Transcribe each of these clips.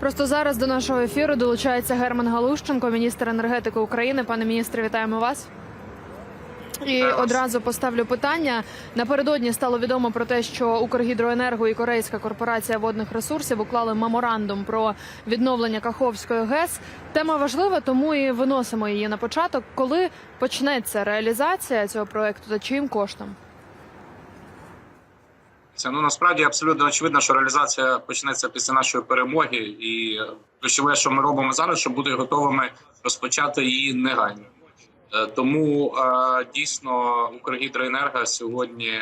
Просто зараз до нашого ефіру долучається Герман Галущенко, міністр енергетики України. Пане міністре, вітаємо вас. І одразу поставлю питання. Напередодні стало відомо про те, що Укргідроенерго і Корейська корпорація водних ресурсів уклали меморандум про відновлення Каховської ГЕС. Тема важлива, тому і виносимо її на початок. Коли почнеться реалізація цього проекту та чиїм коштом? Це ну насправді абсолютно очевидно, що реалізація почнеться після нашої перемоги, і е, ключове, що ми робимо зараз, щоб бути готовими розпочати її негайно. Е, Тому е, дійсно Укргідроенерго сьогодні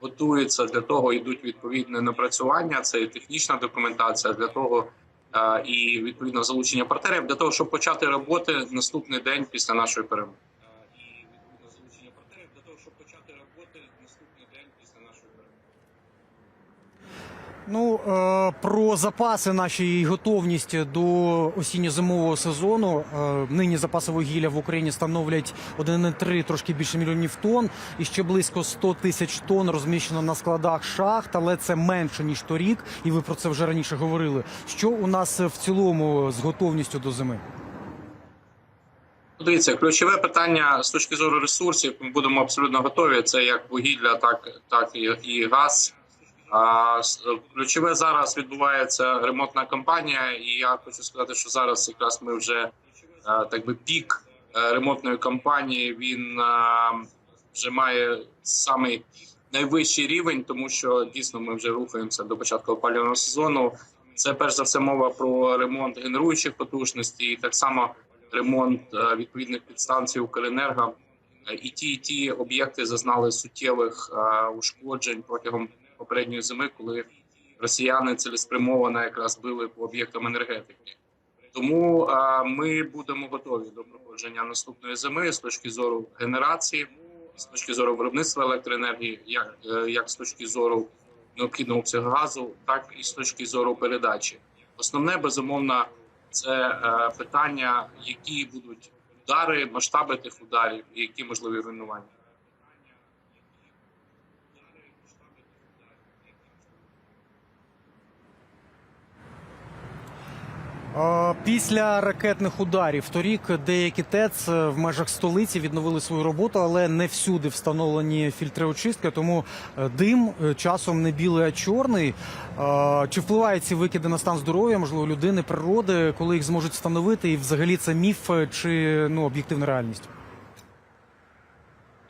готується для того, йдуть відповідне напрацювання. Це і технічна документація для того. е, І відповідно залучення партнерів для того, щоб почати роботи наступний день після нашої перемоги. І відповідно залучення партнерів для того, щоб почати роботи наступний день після нашої перемоги. Ну е, про запаси наші і готовність до осінньо-зимового сезону. Е, нині запаси вугілля в Україні становлять 1,3, трошки більше мільйонів тонн, і ще близько 100 тисяч тонн розміщено на складах шахт, але це менше ніж торік, і ви про це вже раніше говорили. Що у нас в цілому з готовністю до зими? Дивіться, ключове питання з точки зору ресурсів. Ми будемо абсолютно готові. Це як вугілля, так так і, і газ. С- ключове зараз відбувається ремонтна кампанія, і я хочу сказати, що зараз якраз ми вже е, так би пік е, ремонтної кампанії. Він е, вже має самий найвищий рівень, тому що дійсно ми вже рухаємося до початку опалювального сезону. Це перш за все мова про ремонт генеруючих потужностей, і так само ремонт е, відповідних підстанцій Укренерго. Е, І ті, і ті об'єкти зазнали суттєвих е, ушкоджень протягом попередньої зими, коли росіяни цілеспрямовано якраз били по об'єктам енергетики. Тому е, ми будемо готові до проходження наступної зими з точки зору генерації, з точки зору виробництва електроенергії, як, е, як з точки зору необхідного обсягу газу, так і з точки зору передачі. Основне безумовно це е, питання, які будуть удари, масштаби тих ударів, і які можливі руйнування. Після ракетних ударів торік деякі ТЕЦ в межах столиці відновили свою роботу, але не всюди встановлені фільтри очистки. Тому е, дим е, часом не білий, а чорний. Е, Чи впливають ці викиди на стан здоров'я, можливо, людини, природи, коли їх зможуть встановити, і взагалі це міф е, чи ну об'єктивна реальність?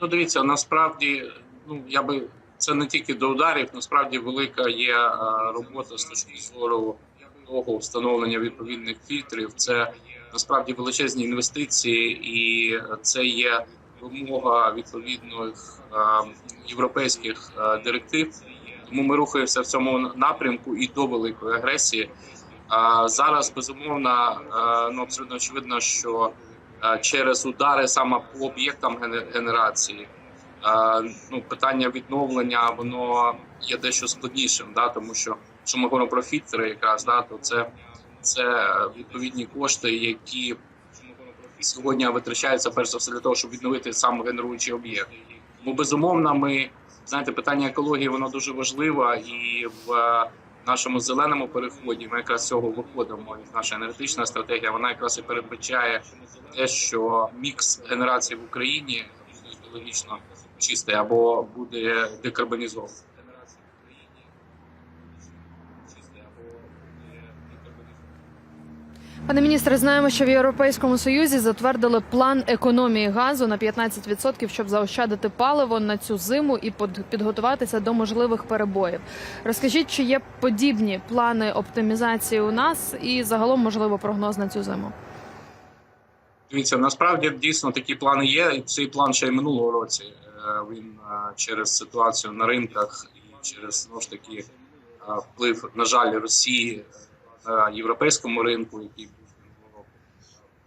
Ну, дивіться, насправді, ну я би це не тільки до ударів, насправді велика є е, робота з точки зору того встановлення відповідних фільтрів. Це насправді величезні інвестиції, і це є вимога відповідних е, європейських е, директив. Тому ми рухаємося в цьому напрямку і до великої агресії. А зараз безумовно е, ну абсолютно очевидно, що через удари саме по об'єктам генерації. Ну, питання відновлення воно є дещо складнішим, да, тому що якщо ми говоримо про фільтри, якраз да, то це, це відповідні кошти, які сьогодні витрачаються перш за все для того, щоб відновити сам генеруючий об'єкт. Тому безумовно, ми знаєте, питання екології воно дуже важливе, і в е, нашому зеленому переході ми якраз цього виходимо. І наша енергетична стратегія вона якраз і передбачає те, що мікс генерації в Україні буде екологічно чистий або буде декарбонізований. Пане міністре, знаємо, що в Європейському Союзі затвердили план економії газу на 15%, щоб заощадити паливо на цю зиму і підготуватися до можливих перебоїв. Розкажіть, чи є подібні плани оптимізації у нас і загалом можливо прогноз на цю зиму? Дивіться, насправді дійсно такі плани є. Цей план ще й минулого році. е, Він е, через ситуацію на ринках і через знову ж таки е, вплив, на жаль, Росії на європейському ринку, який був минулого року. е,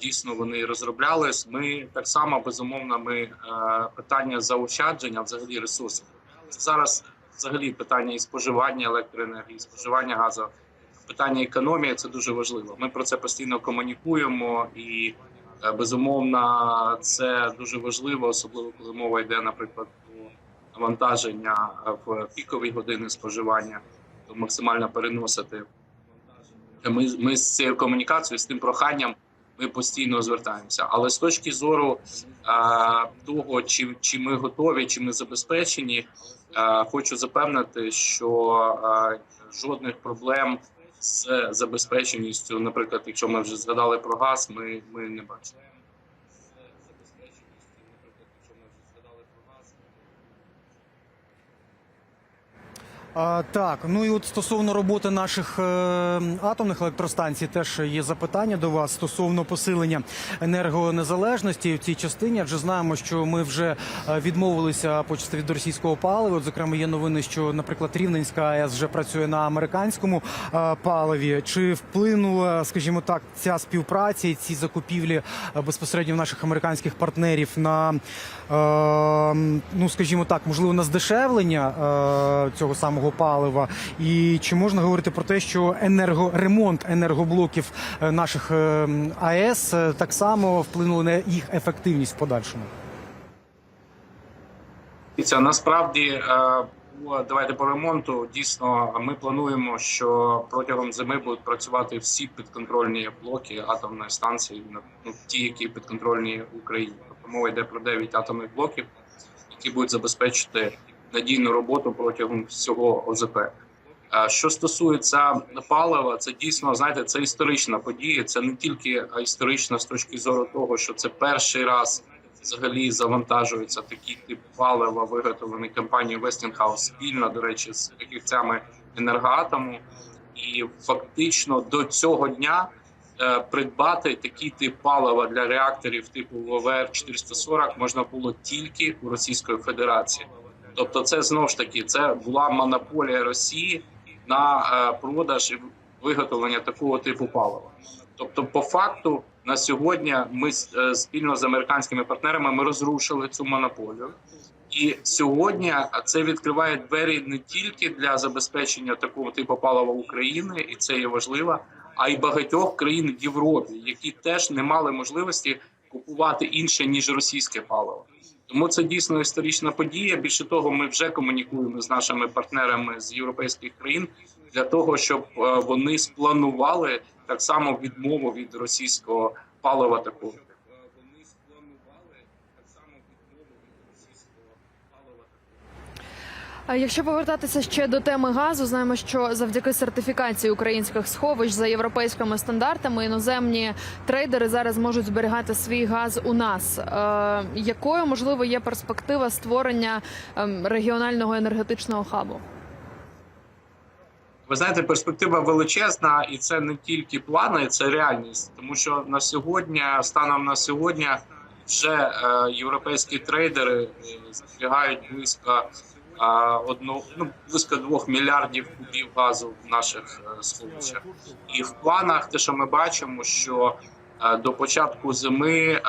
Дійсно, вони розроблялись. Ми так само безумовно. Ми е, питання заощадження, взагалі ресурсів. Зараз взагалі питання і споживання електроенергії, споживання газу питання економії це дуже важливо. Ми про це постійно комунікуємо, і е, безумовно це дуже важливо, особливо коли мова йде, наприклад, про навантаження в пікові години споживання, то максимально переносити Ми, ми з цією комунікацією, з тим проханням ми постійно звертаємося. Але з точки зору а, того, чи, чи ми готові, чи ми забезпечені, а, хочу запевнити, що а, жодних проблем з забезпеченістю, наприклад, якщо ми вже згадали про газ, ми, ми не бачимо. А, так, ну і от стосовно роботи наших е, атомних електростанцій, теж є запитання до вас стосовно посилення енергонезалежності в цій частині. Адже знаємо, що ми вже е, відмовилися почасти від російського палива. От, зокрема, є новини, що, наприклад, Рівненська АЕС вже працює на американському е, паливі. Чи вплинула, скажімо так, ця співпраця і ці закупівлі е, безпосередньо наших американських партнерів на е, ну, скажімо так, можливо, на здешевлення е, цього самого палива? І чи можна говорити про те, що енергоремонт енергоблоків е, наших е, АЕС е, так само вплинули на їх ефективність в подальшому? Дивіться, насправді давайте по ремонту. Дійсно, ми плануємо, що протягом зими будуть працювати всі підконтрольні блоки атомної станції, ну, ті, які підконтрольні Україні. Тобто мова йде про 9 атомних блоків, які будуть забезпечити надійну роботу протягом всього ОЗП. Е, Що стосується палива, це дійсно знаєте, це історична подія. Це не тільки історична з точки зору того, що це перший раз взагалі завантажується такий тип палива, виготовлений компанією Westinghouse спільно, до речі, з фахівцями енергоатому. І фактично до цього дня е, придбати такий тип палива для реакторів типу ВВР 440 можна було тільки у Російської Федерації. Тобто, це знову ж таки це була монополія Росії на е, продаж і виготовлення такого типу палива. Тобто, по факту, на сьогодні ми е, спільно з американськими партнерами ми розрушили цю монополію. І сьогодні це відкриває двері не тільки для забезпечення такого типу палива України, і це є важливо, а й багатьох країн в Європі, які теж не мали можливості купувати інше ніж російське паливо. Тому це дійсно історична подія. Більше того, ми вже комунікуємо з нашими партнерами з європейських країн для того, щоб е, вони спланували так само відмову від російського палива такого. Вони спланували так само відмову від російського палива. А якщо повертатися ще до теми газу, знаємо, що завдяки сертифікації українських сховищ за європейськими стандартами іноземні трейдери зараз можуть зберігати свій газ у нас. Е, якою можливо є перспектива створення ем, регіонального енергетичного хабу? Ви знаєте, перспектива величезна, і це не тільки плани, це реальність. Тому що на сьогодні, станом на сьогодні, вже е, європейські трейдери е, зберігають близько одно, ну, близько двох мільярдів кубів газу в наших е, сховищах. І в планах, те, що ми бачимо, що е, до початку зими е,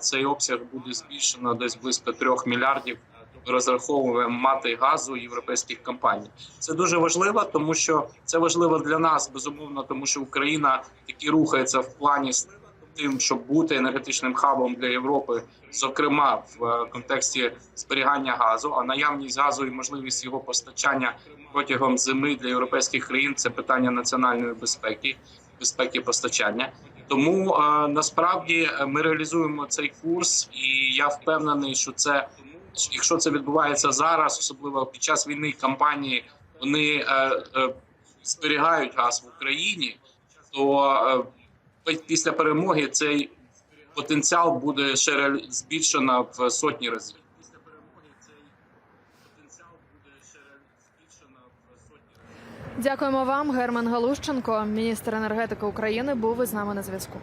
цей обсяг буде збільшено десь близько трьох мільярдів. Розраховуємо мати газу європейських компаній. Це дуже важливо, тому що це важливо для нас, безумовно, тому що Україна таки рухається в плані тим, щоб бути енергетичним хабом для Європи, зокрема в е, контексті зберігання газу. А наявність газу і можливість його постачання протягом зими для європейських країн це питання національної безпеки, безпеки постачання. Тому е, насправді ми реалізуємо цей курс, і я впевнений, що це якщо це відбувається зараз, особливо під час війни компанії, вони е, зберігають газ в Україні, то Після перемоги цей потенціал буде ще збільшено в сотні разів. Дякуємо вам, Герман Галущенко, міністр енергетики України, був із нами на зв'язку.